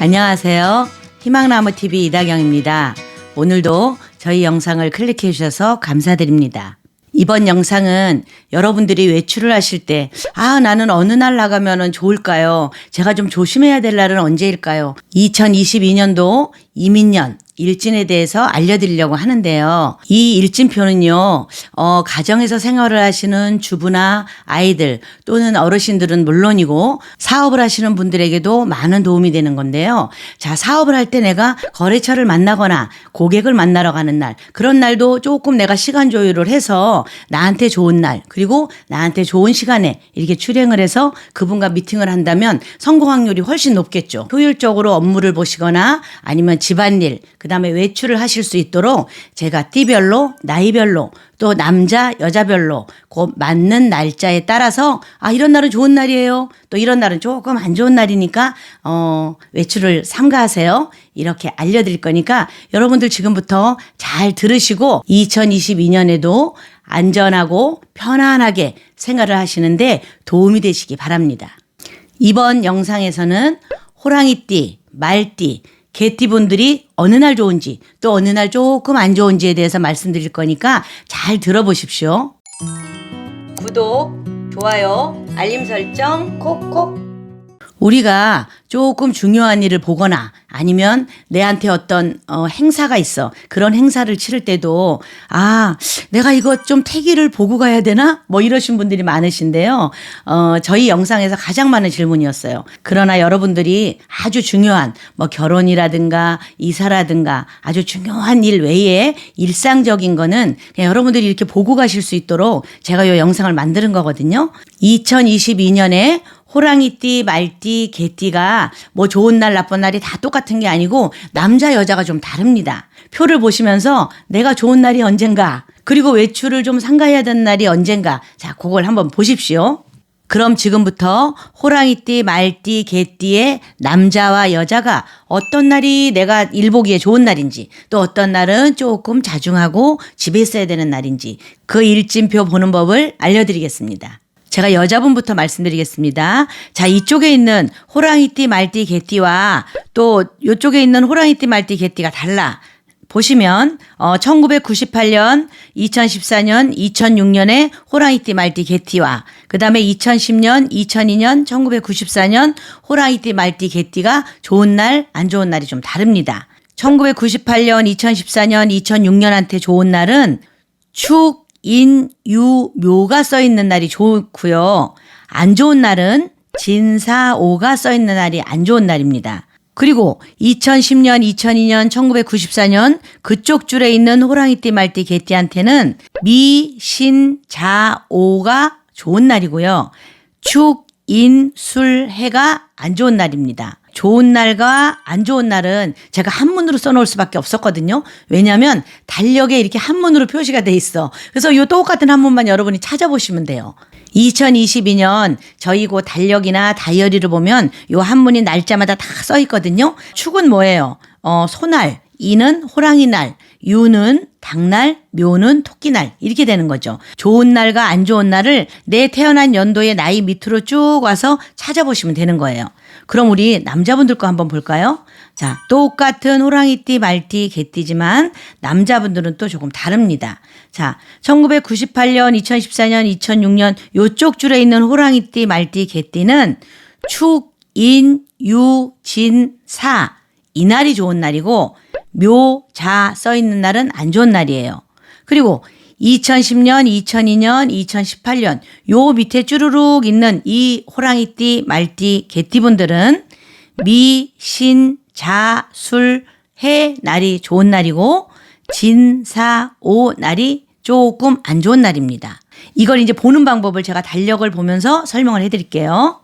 안녕하세요. 희망나무 TV 이다경입니다. 오늘도 저희 영상을 클릭해 주셔서 감사드립니다. 이번 영상은 여러분들이 외출을 하실 때, 아, 나는 어느 날 나가면 좋을까요? 제가 좀 조심해야 될 날은 언제일까요? 2022년도 이민년, 일진에 대해서 알려드리려고 하는데요. 이 일진표는요, 어, 가정에서 생활을 하시는 주부나 아이들 또는 어르신들은 물론이고 사업을 하시는 분들에게도 많은 도움이 되는 건데요. 자, 사업을 할 때 내가 거래처를 만나거나 고객을 만나러 가는 날, 그런 날도 조금 내가 시간 조율을 해서 나한테 좋은 날, 그리고 나한테 좋은 시간에 이렇게 출행을 해서 그분과 미팅을 한다면 성공 확률이 훨씬 높겠죠. 효율적으로 업무를 보시거나 아니면 집안일, 그 다음에 외출을 하실 수 있도록 제가 띠별로, 나이별로, 또 남자, 여자별로 그 맞는 날짜에 따라서 아, 이런 날은 좋은 날이에요. 또 이런 날은 조금 안 좋은 날이니까 어, 외출을 삼가하세요. 이렇게 알려 드릴 거니까 여러분들 지금부터 잘 들으시고 2022년에도 안전하고 편안하게 생활을 하시는데 도움이 되시기 바랍니다. 이번 영상에서는 호랑이띠, 말띠, 개띠분들이 어느 날 좋은지 또 어느 날 조금 안 좋은지에 대해서 말씀드릴 거니까 잘 들어보십시오. 구독, 좋아요, 알림 설정 콕콕. 우리가 조금 중요한 일을 보거나 아니면 내한테 어떤 어, 행사가 있어. 그런 행사를 치를 때도 아, 내가 이거 좀 태기를 보고 가야 되나? 뭐 이러신 분들이 많으신데요. 어, 저희 영상에서 가장 많은 질문이었어요. 그러나 여러분들이 아주 중요한 뭐 결혼이라든가 이사라든가 아주 중요한 일 외에 일상적인 거는 그냥 여러분들이 이렇게 보고 가실 수 있도록 제가 이 영상을 만드는 거거든요. 2022년에 호랑이띠, 말띠, 개띠가 뭐 좋은 날, 나쁜 날이 다 똑같은 게 아니고 남자, 여자가 좀 다릅니다. 표를 보시면서 내가 좋은 날이 언젠가, 그리고 외출을 좀 상가해야 되는 날이 언젠가. 자, 그걸 한번 보십시오. 그럼 지금부터 호랑이띠, 말띠, 개띠의 남자와 여자가 어떤 날이 내가 일보기에 좋은 날인지 또 어떤 날은 조금 자중하고 집에 있어야 되는 날인지 그 일진표 보는 법을 알려드리겠습니다. 제가 여자분부터 말씀드리겠습니다. 자, 이쪽에 있는 호랑이띠, 말띠, 개띠와 또 이쪽에 있는 호랑이띠, 말띠, 개띠가 달라. 보시면 어 1998년, 2014년, 2006년에 호랑이띠, 말띠, 개띠와 그다음에 2010년, 2002년, 1994년 호랑이띠, 말띠, 개띠가 좋은 날, 안 좋은 날이 좀 다릅니다. 1998년, 2014년, 2006년한테 좋은 날은 축 인, 유, 묘가 써 있는 날이 좋고요. 안 좋은 날은 진 사, 오가 써 있는 날이 안 좋은 날입니다. 그리고 2010년, 2002년, 1994년 그쪽 줄에 있는 호랑이띠, 말띠, 개띠한테는 미, 신, 자, 오가 좋은 날이고요. 축, 인, 술, 해가 안 좋은 날입니다. 좋은 날과 안 좋은 날은 제가 한문으로 써놓을 수밖에 없었거든요. 왜냐하면 달력에 이렇게 한문으로 표시가 돼 있어. 그래서 이 똑같은 한문만 여러분이 찾아보시면 돼요. 2022년 저희 고 달력이나 다이어리를 보면 요 한문이 날짜마다 다 써 있거든요. 축은 뭐예요? 어, 소날, 이는 호랑이 날, 유는 닭날, 묘는 토끼날 이렇게 되는 거죠. 좋은 날과 안 좋은 날을 내 태어난 연도의 나이 밑으로 쭉 와서 찾아보시면 되는 거예요. 그럼 우리 남자분들 거 한번 볼까요? 자, 똑같은 호랑이띠, 말띠, 개띠지만 남자분들은 또 조금 다릅니다. 자, 1998년, 2014년, 2006년 요쪽 줄에 있는 호랑이띠, 말띠, 개띠는 축, 인, 유, 진, 사 이날이 좋은 날이고 묘, 자 써 있는 날은 안 좋은 날이에요. 그리고 2010년, 2002년, 2018년 요 밑에 쭈루룩 있는 이 호랑이띠, 말띠, 개띠분들은 미, 신, 자, 술, 해 날이 좋은 날이고 진, 사, 오 날이 조금 안 좋은 날입니다. 이걸 이제 보는 방법을 제가 달력을 보면서 설명을 해드릴게요.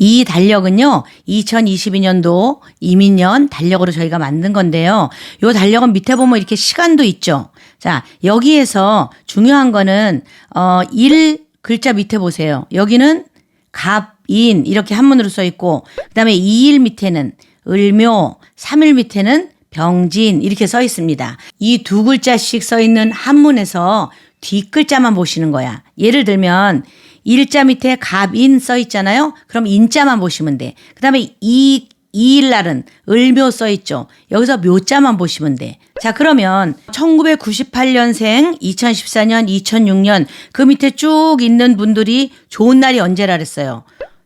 이 달력은요, 2022년도 이민년 달력으로 저희가 만든 건데요. 요 달력은 밑에 보면 이렇게 시간도 있죠. 자, 여기에서 중요한 거는, 어, 1 글자 밑에 보세요. 여기는 갑, 인, 이렇게 한문으로 써 있고, 그 다음에 2일 밑에는 을묘, 3일 밑에는 병진, 이렇게 써 있습니다. 이 두 글자씩 써 있는 한문에서 뒷글자만 보시는 거야. 예를 들면, 일자 밑에 갑인 써 있잖아요. 그럼 인자만 보시면 돼. 그 다음에 이 2일 날은 을묘 써 있죠. 여기서 묘자만 보시면 돼. 자, 그러면 1998년생, 2014년, 2006년 그 밑에 쭉 있는 분들이 좋은 날이 언제라 그랬어요.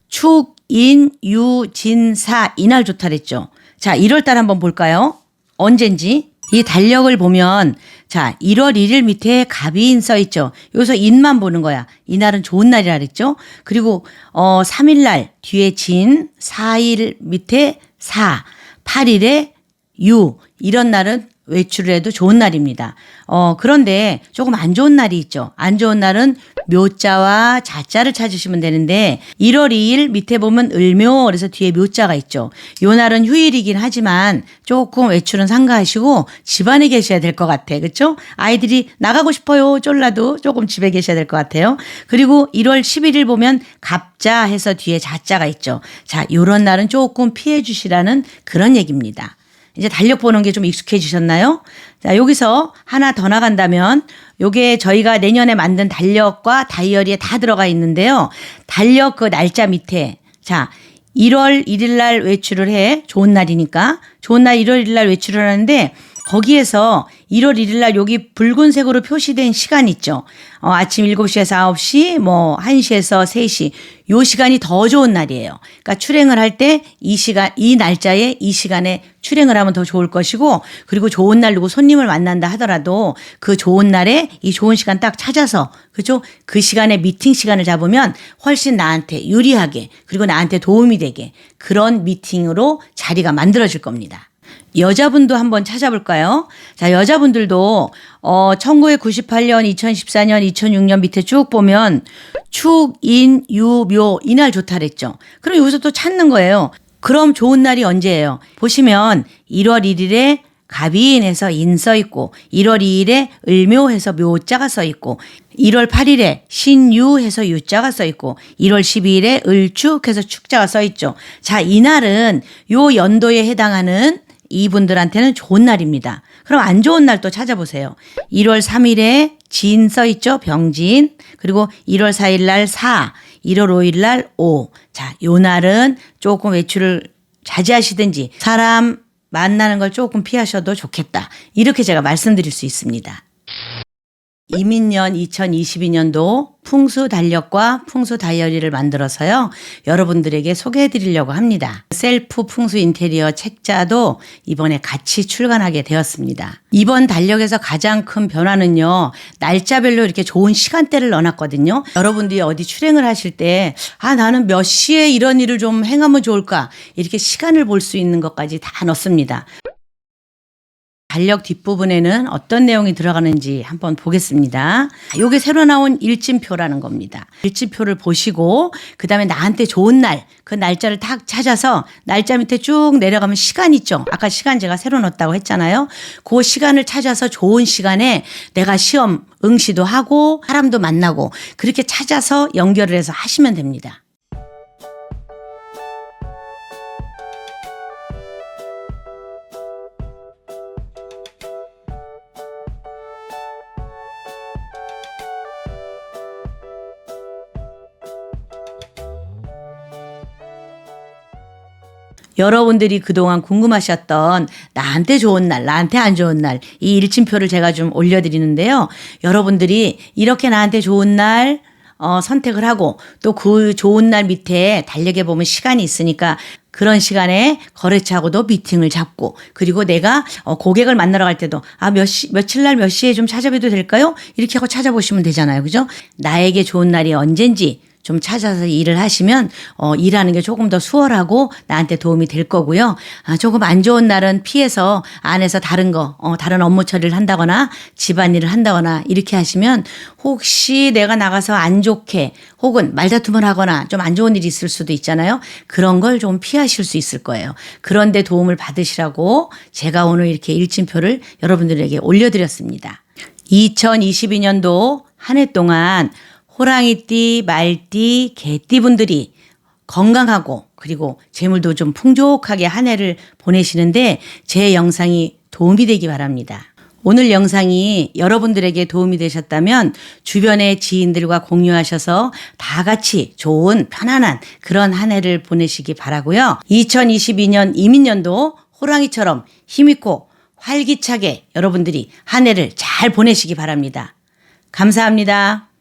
축, 인, 유, 진, 사 이날 좋다 그랬죠. 자, 1월 달 한번 볼까요? 언젠지 이 달력을 보면 자 1월 1일 밑에 갑이인 써 있죠. 여기서 인만 보는 거야. 이날은 좋은 날이라 그랬죠. 그리고 어 3일 날 뒤에 진, 4일 밑에 사, 8일에 유 이런 날은 외출을 해도 좋은 날입니다. 어, 그런데 조금 안 좋은 날이 있죠. 안 좋은 날은 묘자와 자자를 찾으시면 되는데 1월 2일 밑에 보면 을묘 그래서 뒤에 묘자가 있죠. 요 날은 휴일이긴 하지만 조금 외출은 삼가하시고 집안에 계셔야 될 것 같아. 그렇죠? 아이들이 나가고 싶어요. 쫄라도 조금 집에 계셔야 될 것 같아요. 그리고 1월 11일 보면 갑자 해서 뒤에 자자가 있죠. 자, 요런 날은 조금 피해 주시라는 그런 얘기입니다. 이제 달력 보는 게 좀 익숙해지셨나요? 자, 여기서 하나 더 나간다면 요게 저희가 내년에 만든 달력과 다이어리에 다 들어가 있는데요. 달력 그 날짜 밑에 자, 1월 1일 날 외출을 해. 좋은 날이니까. 좋은 날 1월 1일 날 외출을 하는데 거기에서 1월 1일 날 여기 붉은색으로 표시된 시간 있죠. 어, 아침 7시에서 9시, 뭐 1시에서 3시. 요 시간이 더 좋은 날이에요. 그러니까 출행을 할 때 이 시간, 이 날짜에 이 시간에 출행을 하면 더 좋을 것이고 그리고 좋은 날 누구 손님을 만난다 하더라도 그 좋은 날에 이 좋은 시간 딱 찾아서 그죠? 그 시간에 미팅 시간을 잡으면 훨씬 나한테 유리하게 그리고 나한테 도움이 되게 그런 미팅으로 자리가 만들어질 겁니다. 여자분도 한번 찾아볼까요? 자, 여자분들도 어 1998년, 2014년, 2006년 밑에 쭉 보면 축, 인, 유, 묘 이날 좋다 그랬죠. 그럼 여기서 또 찾는 거예요. 그럼 좋은 날이 언제예요? 보시면 1월 1일에 갑이인해서 인 써 있고 1월 2일에 을묘해서 묘자가 써 있고 1월 8일에 신유해서 유자가 써 있고 1월 12일에 을축해서 축자가 써 있죠. 자, 이날은 요 연도에 해당하는 이분들한테는 좋은 날입니다. 그럼 안 좋은 날 또 찾아보세요. 1월 3일에 진 써 있죠. 병진. 그리고 1월 4일 날 사, 1월 5일 날 오. 자, 요 날은 조금 외출을 자제하시든지 사람 만나는 걸 조금 피하셔도 좋겠다. 이렇게 제가 말씀드릴 수 있습니다. 이민년 2022년도 풍수 달력과 풍수 다이어리를 만들어서요. 여러분들에게 소개해 드리려고 합니다. 셀프 풍수 인테리어 책자도 이번에 같이 출간하게 되었습니다. 이번 달력에서 가장 큰 변화는요. 날짜별로 이렇게 좋은 시간대를 넣어놨거든요. 여러분들이 어디 출행을 하실 때, 아, 나는 몇 시에 이런 일을 좀 행하면 좋을까? 이렇게 시간을 볼 수 있는 것까지 다 넣습니다. 달력 뒷부분에는 어떤 내용이 들어가는지 한번 보겠습니다. 요게 새로 나온 일진표라는 겁니다. 일진표를 보시고 그다음에 나한테 좋은 날, 그 날짜를 딱 찾아서 날짜 밑에 쭉 내려가면 시간 있죠. 아까 시간 제가 새로 넣었다고 했잖아요. 그 시간을 찾아서 좋은 시간에 내가 시험 응시도 하고 사람도 만나고 그렇게 찾아서 연결을 해서 하시면 됩니다. 여러분들이 그동안 궁금하셨던 나한테 좋은 날, 나한테 안 좋은 날, 이 일침표를 제가 좀 올려드리는데요. 여러분들이 이렇게 나한테 좋은 날, 어, 선택을 하고 또 그 좋은 날 밑에 달력에 보면 시간이 있으니까 그런 시간에 거래처하고도 미팅을 잡고 그리고 내가 어, 고객을 만나러 갈 때도 아, 몇 시, 며칠 날 몇 시에 좀 찾아뵈도 될까요? 이렇게 하고 찾아보시면 되잖아요. 그죠? 나에게 좋은 날이 언젠지 좀 찾아서 일을 하시면 어, 일하는 게 조금 더 수월하고 나한테 도움이 될 거고요. 아, 조금 안 좋은 날은 피해서 안에서 다른 거, 어, 다른 업무 처리를 한다거나 집안일을 한다거나 이렇게 하시면 혹시 내가 나가서 안 좋게 혹은 말다툼을 하거나 좀 안 좋은 일이 있을 수도 있잖아요. 그런 걸 좀 피하실 수 있을 거예요. 그런데 도움을 받으시라고 제가 오늘 이렇게 일진표를 여러분들에게 올려드렸습니다. 2022년도 한 해 동안 호랑이띠, 말띠, 개띠 분들이 건강하고 그리고 재물도 좀 풍족하게 한 해를 보내시는데 제 영상이 도움이 되기 바랍니다. 오늘 영상이 여러분들에게 도움이 되셨다면 주변의 지인들과 공유하셔서 다 같이 좋은 편안한 그런 한 해를 보내시기 바라고요. 2022년 이민년도 호랑이처럼 힘있고 활기차게 여러분들이 한 해를 잘 보내시기 바랍니다. 감사합니다.